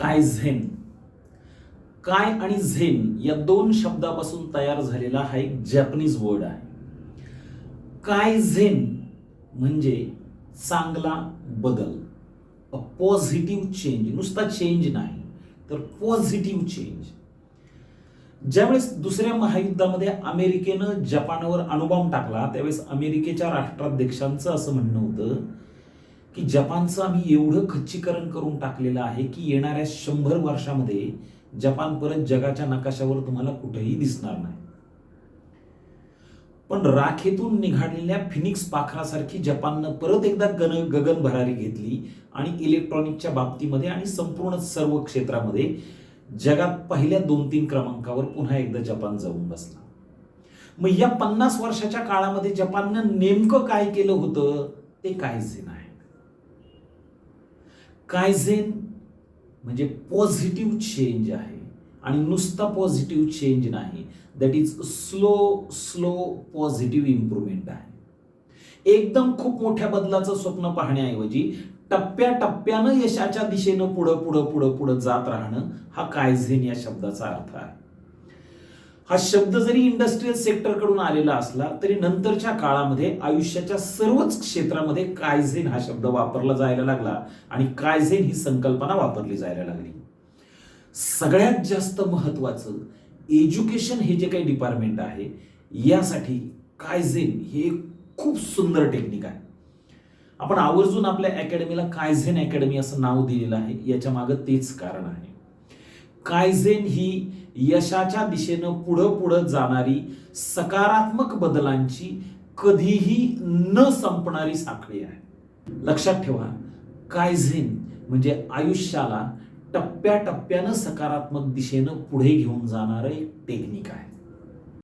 काय झेन? काय आणि झेन या दोन शब्दापासून तयार झालेला हा एक जॅपनीज वर्ड आहे. काय झेन म्हणजे चांगला बदल. अ पॉझिटिव्ह चेंज नुसता चेंज नाही तर पॉझिटिव्ह चेंज ज्यावेळेस दुसऱ्या महायुद्धामध्ये अमेरिकेनं जपानवर अणुबॉम्ब टाकला त्यावेळेस अमेरिकेच्या राष्ट्राध्यक्षांचं असं म्हणणं होतं की जपानचं आम्ही एवढं खच्चीकरण करून टाकलेलं आहे की येणाऱ्या शंभर वर्षामध्ये जपान परत जगाच्या नकाशावर तुम्हाला कुठेही दिसणार नाही. पण राखेतून निघालेल्या फिनिक्स पाखरासारखी जपाननं परत एकदा गन गगन भरारी घेतली आणि इलेक्ट्रॉनिकच्या बाबतीमध्ये आणि संपूर्ण सर्व क्षेत्रामध्ये जगात पहिल्या दोन तीन क्रमांकावर पुन्हा एकदा जपान जाऊन बसला. मग या पन्नास वर्षाच्या काळामध्ये जपाननं नेमकं काय केलं होतं ते काहीच नाही. कायझेन म्हणजे पॉझिटिव्ह चेंज आहे. आणि नुसता पॉझिटिव्ह चेंज नाही. That is slow slow positive improvement आहे. एकदम खूप मोठ्या बदलाचं स्वप्न पाहण्याऐवजी टप्प्याटप्प्यानं यशाच्या दिशेनं पुढं पुढं पुढं पुढं जात राहणं हा कायझेन या शब्दाचा अर्थ आहे. हा शब्द जरी इंडस्ट्रीयल सेक्टरकडून आलेला असला तरी नंतरच्या काळामध्ये आयुष्याच्या सर्वच क्षेत्रामध्ये कायझेन हा शब्द वापरला जायला लागला आणि कायझेन ही संकल्पना वापरली जायला लागली. सगळ्यात जास्त महत्वाचं एज्युकेशन हे जे काही डिपार्टमेंट आहे यासाठी कायझेन हे एक खूप सुंदर टेक्निक आहे. आपण आवर्जून आपल्या अकॅडमीला कायझेन अकॅडमी असं नाव दिलेलं आहे याच्या मागं तेच कारण आहे. कायझेन ही यशाच्या दिशेनं पुढं पुढं जाणारी सकारात्मक बदलांची कधीही न संपणारी साखळी आहे. लक्षात ठेवा कायझेन म्हणजे आयुष्याला टप्प्याटप्प्यानं सकारात्मक दिशेनं पुढे घेऊन जाणारं एक टेक्निक आहे.